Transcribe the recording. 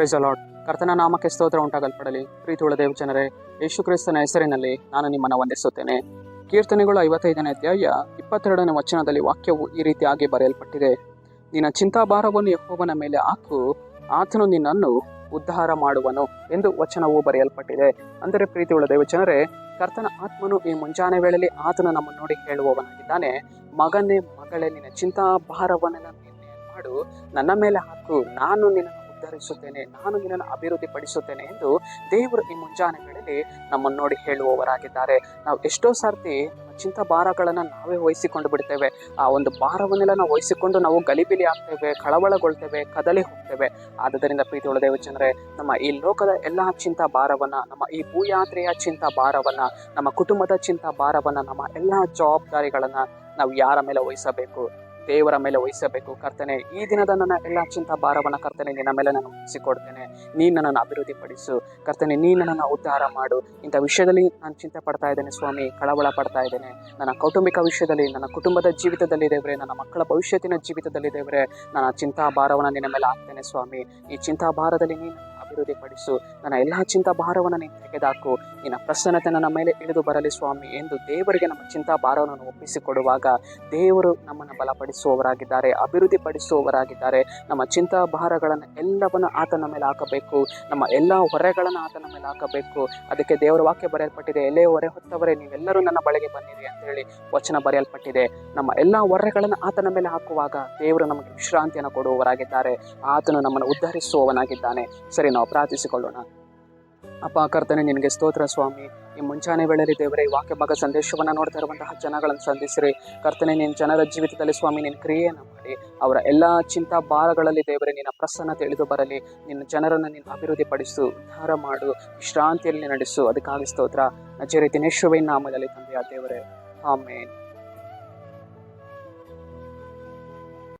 Price allot ಕರ್ತನ ನಾಮಕ್ಕೆ ಸ್ತೋತ್ರ ಉಂಟಾಗಲ್ಪಡಲಿ. ಪ್ರೀತಿಯುಳ್ಳ ದೇವ ಜನರೇ ಯೇಸು ಕ್ರಿಸ್ತನ ಹೆಸರಿನಲ್ಲಿ ನಾನು ನಿಮ್ಮನ್ನು ವಂದಿಸುತ್ತೇನೆ. ಕೀರ್ತನೆಗಳು ಐವತ್ತೈದನೇ ಅಧ್ಯಾಯ ಇಪ್ಪತ್ತೆರಡನೇ ವಚನದಲ್ಲಿ ವಾಕ್ಯವು ಈ ರೀತಿಯಾಗಿ ಬರೆಯಲ್ಪಟ್ಟಿದೆ. ನಿನ್ನ ಚಿಂತಾಭಾರವನ್ನು ಯೆಹೋವನ ಮೇಲೆ ಹಾಕು, ಆತನು ನಿನ್ನನ್ನು ಉದ್ಧಾರ ಮಾಡುವನು ಎಂದು ವಚನವು ಬರೆಯಲ್ಪಟ್ಟಿದೆ. ಅಂದರೆ ಪ್ರೀತಿಯುಳ್ಳ ದೇವ ಜನರೇ ಕರ್ತನ ಆತ್ಮನು ಈ ಮುಂಜಾನೆ ವೇಳೆಯಲ್ಲಿ ಆತನು ನಮ್ಮನ್ನು ನೋಡಿ ಹೇಳುವವನಾಗಿದ್ದಾನೆ ಮಗನೇ, ಮಗಳೇ, ನಿನ್ನ ಚಿಂತಾಭಾರವನ್ನು ನಿನ್ನೆ ಮಾಡು. ನನ್ನ ಮೇಲೆ ಹಾಕು, ನಾನು ನಿನ್ನನ್ನು ಉದ್ಧರಿಸುತ್ತೇನೆ ನಾನು ನಿನ್ನನ್ನು ಅಭಿವೃದ್ಧಿ ಪಡಿಸುತ್ತೇನೆ ಎಂದು ದೇವರು ಈ ಮುಂಜಾನೆ ವೇಳೆಯಲ್ಲಿ ನಮ್ಮನ್ನು ನೋಡಿ ಹೇಳುವವರಾಗಿದ್ದಾರೆ. ನಾವು ಎಷ್ಟೋ ಸರ್ತಿ ಚಿಂತಾ ಭಾರಗಳನ್ನು ನಾವೇ ವಹಿಸಿಕೊಂಡು ಬಿಡ್ತೇವೆ. ಆ ಒಂದು ಭಾರವನ್ನೆಲ್ಲ ನಾವು ವಹಿಸಿಕೊಂಡು ನಾವು ಗಲಿಬಿಲಿ ಆಗ್ತೇವೆ, ಕಳವಳಗೊಳ್ತೇವೆ, ಕದಲಿ ಹೋಗ್ತೇವೆ. ಆದ್ದರಿಂದ ಪ್ರೀತಿಯೊಳ ದೇವಚಂದ್ರೆ ನಮ್ಮ ಈ ಲೋಕದ ಎಲ್ಲ ಚಿಂತ ಭಾರವನ್ನು ನಮ್ಮ ಈ ಭೂಯಾತ್ರೆಯ ಚಿಂತ ಭಾರವನ್ನು ನಮ್ಮ ಕುಟುಂಬದ ಚಿಂತ ಭಾರವನ್ನು ನಮ್ಮ ಎಲ್ಲ ಜವಾಬ್ದಾರಿಗಳನ್ನು ನಾವು ಯಾರ ಮೇಲೆ ವಹಿಸಬೇಕು? ದೇವರ ಮೇಲೆ ವಹಿಸಬೇಕು. ಕರ್ತನೆ, ಈ ದಿನದ ನನ್ನ ಎಲ್ಲ ಚಿಂತ ಭಾರವನ್ನು ಕರ್ತನೆ, ನಿನ್ನ ಮೇಲೆ ನಾನು ವಹಿಸಿಕೊಡ್ತೇನೆ ನೀನು ನನ್ನನ್ನು ಅಭಿವೃದ್ಧಿ ಪಡಿಸು ಕರ್ತನೆ ನೀನು ನನ್ನನ್ನು ಉದ್ಧಾರ ಮಾಡು. ಇಂಥ ವಿಷಯದಲ್ಲಿ ನಾನು ಚಿಂತೆ ಪಡ್ತಾ ಇದ್ದೇನೆ ಸ್ವಾಮಿ, ಕಳವಳ ಪಡ್ತಾ ಇದ್ದೇನೆ. ನನ್ನ ಕೌಟುಂಬಿಕ ವಿಷಯದಲ್ಲಿ, ನನ್ನ ಕುಟುಂಬದ ಜೀವಿತದಲ್ಲಿ ದೇವರೇ, ನನ್ನ ಮಕ್ಕಳ ಭವಿಷ್ಯತ್ತಿನ ಜೀವಿತದಲ್ಲಿ ದೇವರೇ, ನನ್ನ ಚಿಂತಾ ಭಾರವನ್ನು ನಿನ್ನ ಮೇಲೆ ಹಾಕ್ತೇನೆ ಸ್ವಾಮಿ. ಈ ಚಿಂತಾ ಭಾರದಲ್ಲಿ ನೀನು ಅಭಿವೃದ್ಧಿ ಪಡಿಸು ನನ್ನ ಎಲ್ಲ ಚಿಂತಾ ಭಾರವನ್ನು ನೀನು ತೆಗೆದಾಕು. ನಿನ್ನ ಪ್ರಸನ್ನತೆ ನನ್ನ ಮೇಲೆ ಇಳಿದು ಬರಲಿ ಸ್ವಾಮಿ ಎಂದು ದೇವರಿಗೆ ನಮ್ಮ ಚಿಂತಾ ಭಾರವನ್ನು ಒಪ್ಪಿಸಿಕೊಡುವಾಗ ದೇವರು ನಮ್ಮನ್ನು ಬಲಪಡಿಸುವವರಾಗಿದ್ದಾರೆ, ಅಭಿವೃದ್ಧಿಪಡಿಸುವವರಾಗಿದ್ದಾರೆ. ನಮ್ಮ ಚಿಂತಾ ಭಾರಗಳನ್ನು ಎಲ್ಲವನ್ನು ಆತನ ಮೇಲೆ ಹಾಕಬೇಕು. ನಮ್ಮ ಎಲ್ಲ ಹೊರೆಗಳನ್ನು ಆತನ ಮೇಲೆ ಹಾಕಬೇಕು. ಅದಕ್ಕೆ ದೇವರ ವಾಕ್ಯ ಬರೆಯಲ್ಪಟ್ಟಿದೆ ಎಲ್ಲೇ ಹೊರೆ ಹೊತ್ತವರೇ, ನೀವೆಲ್ಲರೂ ನನ್ನ ಬಳಿಗೆ ಬನ್ನಿರಿ ಅಂತ ಹೇಳಿ ವಚನ ಬರೆಯಲ್ಪಟ್ಟಿದೆ. ನಮ್ಮ ಎಲ್ಲ ಹೊರೆಗಳನ್ನು ಆತನ ಮೇಲೆ ಹಾಕುವಾಗ ದೇವರು ನಮಗೆ ವಿಶ್ರಾಂತಿಯನ್ನು ಕೊಡುವವರಾಗಿದ್ದಾರೆ. ಆತನು ನಮ್ಮನ್ನು ಉದ್ಧರಿಸುವವನಾಗಿದ್ದಾನೆ. ಸರಿ ನಾವು ಪ್ರಾರ್ಥಿಸಿಕೊಳ್ಳೋಣ. ಅಪ್ಪ, ಕರ್ತನೆ, ನಿನಗೆ ಸ್ತೋತ್ರ ಸ್ವಾಮಿ. ಈ ಮುಂಚಾನೆ ವೇಳೆಯಲ್ಲಿ ದೇವರೇ, ಈ ವಾಕ್ಯ ಭಾಗ ಸಂದೇಶವನ್ನು ನೋಡ್ತಾ ಇರುವಂತಹ ಜನಗಳನ್ನು ಸಂಧಿಸಿರಿ. ಕರ್ತನೆ, ನಿನ್ನ ಜನರ ಜೀವಿತದಲ್ಲಿ ಸ್ವಾಮಿ, ನಿನ್ನ ಕ್ರಿಯೆಯನ್ನು ಮಾಡಿ. ಅವರ ಎಲ್ಲ ಚಿಂತಾ ಭಾರಗಳಲ್ಲಿ ದೇವರೇ, ನಿನ್ನ ಪ್ರಸನ್ನ ತಿಳಿದು ಬರಲಿ. ನಿನ್ನ ಜನರನ್ನು ನೀನು ಅಭಿವೃದ್ಧಿ ಪಡಿಸು ಉದ್ಧಾರ ಮಾಡು, ವಿಶ್ರಾಂತಿಯಲ್ಲಿ ನಡೆಸು. ಅದಕ್ಕಾಗಿ ಸ್ತೋತ್ರ. ನಜ ರೀತಿ ನಾಮದಲ್ಲಿ ತಂದೆಯ ದೇವರೇ. ಆಮೇನ್.